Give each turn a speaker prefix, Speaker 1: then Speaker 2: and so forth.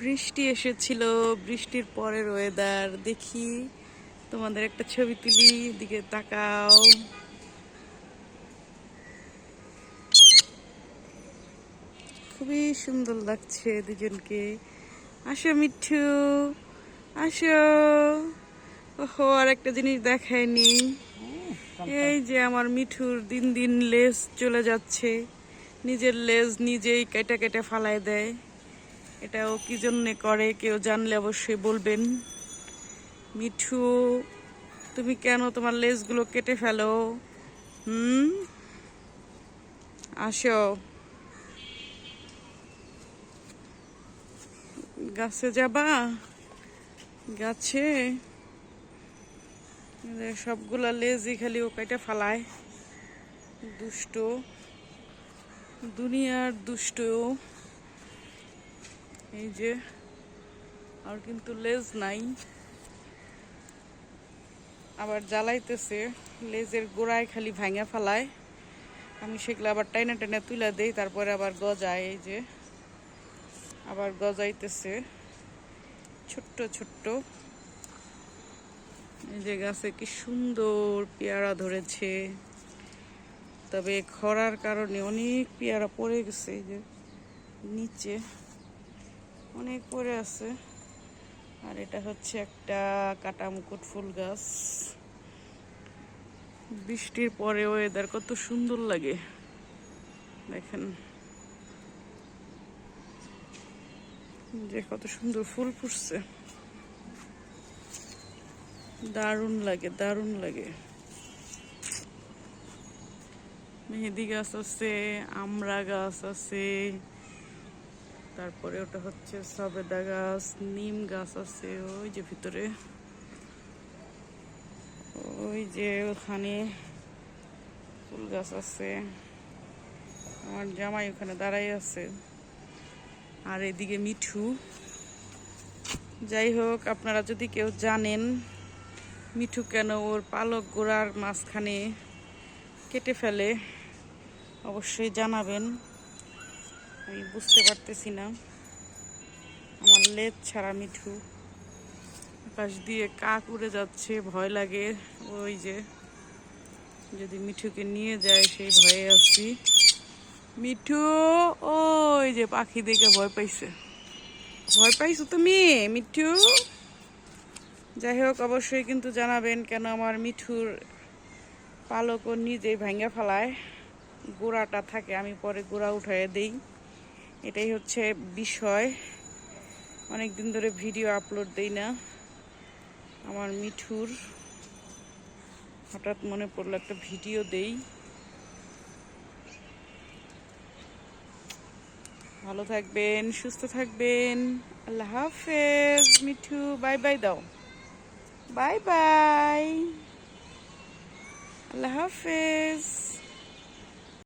Speaker 1: বৃষ্টি এসেছিল, বৃষ্টির পরের ওয়েদার দেখি তোমাদের একটা ছবি তুলি দিকে তাকাও। খুবই সুন্দর লাগছে দুজনকে। আসো মিঠু, আসো। ওহো আর একটা জিনিস দেখায়নি। এই যে আমার মিঠুর দিন দিন লেজ চলে যাচ্ছে। নিজের লেজ নিজেই কেটে কেটে ফালায় দেয়। এটাও কি জন্যে করে, কেউ জানলে অবশ্যই বলবেন। মিঠু, তুমি কেন তোমার লেজগুলো কেটে ফেলো? হুম? আসো। গাছে যাবা? গাছে? সবগুলা লেজই খালি ও কেটে ফালায়। দুষ্ট। দুনিয়ার দুষ্ট। এই যে, আর কিন্তু লেজ নাই। আবার জ্বালাইতেছে, লেজের গোড়ায় খালি ভাঙা ফেলায়। আমি সেগুলো আবার টাইনা টাইনা তুলে দেই, তারপরে আবার গজায় এই যে। আবার গজাইতেছে, ছোট্ট ছোট্ট। এই যে গাছে কি সুন্দর পেয়ারা ধরেছে। তবে খরার কারণে অনেক পেয়ারা পড়ে গেছে, এই যে নিচে। অনেক পড়ে আছে। আর এটা হচ্ছে একটা কাটা মুকুট ফুল গাছ। বৃষ্টির পরে ওয়েদার কত সুন্দর লাগে। দেখেন। যে কত সুন্দর ফুল ফুটছে। দারুণ লাগে দারুণ লাগে। মেহেদি গাছ আছে, আমড়া গাছ আছে। তারপরে ওটা হচ্ছে সবেদা গাছ, নিম গাছ আছে, ওই যে ভিতরে। ওই যে ওখানে ফুল গাছ আছে। আমার জামাই ওখানে দাঁড়াই আছে। আর এদিকে মিঠু। যাই হোক, আপনারা যদি কেউ জানেন মিঠু কেন ওর পালক গোড়ার মাঝখানে কেটে ফেলে, অবশ্যই জানাবেন। আমি বুঝতে পারতেছি না। আমার লেজ ছাড়া মিঠু। আকাশ দিয়ে কাক উড়ে যাচ্ছে, ভয় লাগে। ওই যে, যদি মিঠুকে নিয়ে যায়, সেই ভয়ে আছি। মিঠু, ওই যে পাখি দেখে ভয় পাইছে। ভয় পাইছো তুমি, মিঠু? যাই হোক, অবশ্যই কিন্তু জানাবেন কেন আমার মিঠুর পালকও নিজেই ভাঙ্গা ফেলায়। গোড়াটা থাকে, আমি পরে গোড়া উঠাই দেই। এটাই হচ্ছে বিষয়। অনেক দিন ধরে ভিডিও আপলোড দেই না। আমার মিঠুর হঠাৎ মনে পড়ল একটা ভিডিও দেই। ভালো থাকবেন, সুস্থ থাকবেন। আল্লাহ হাফেজ, মিঠু, বাই বাই দাও। Bye bye. আল্লাহ হাফেজ।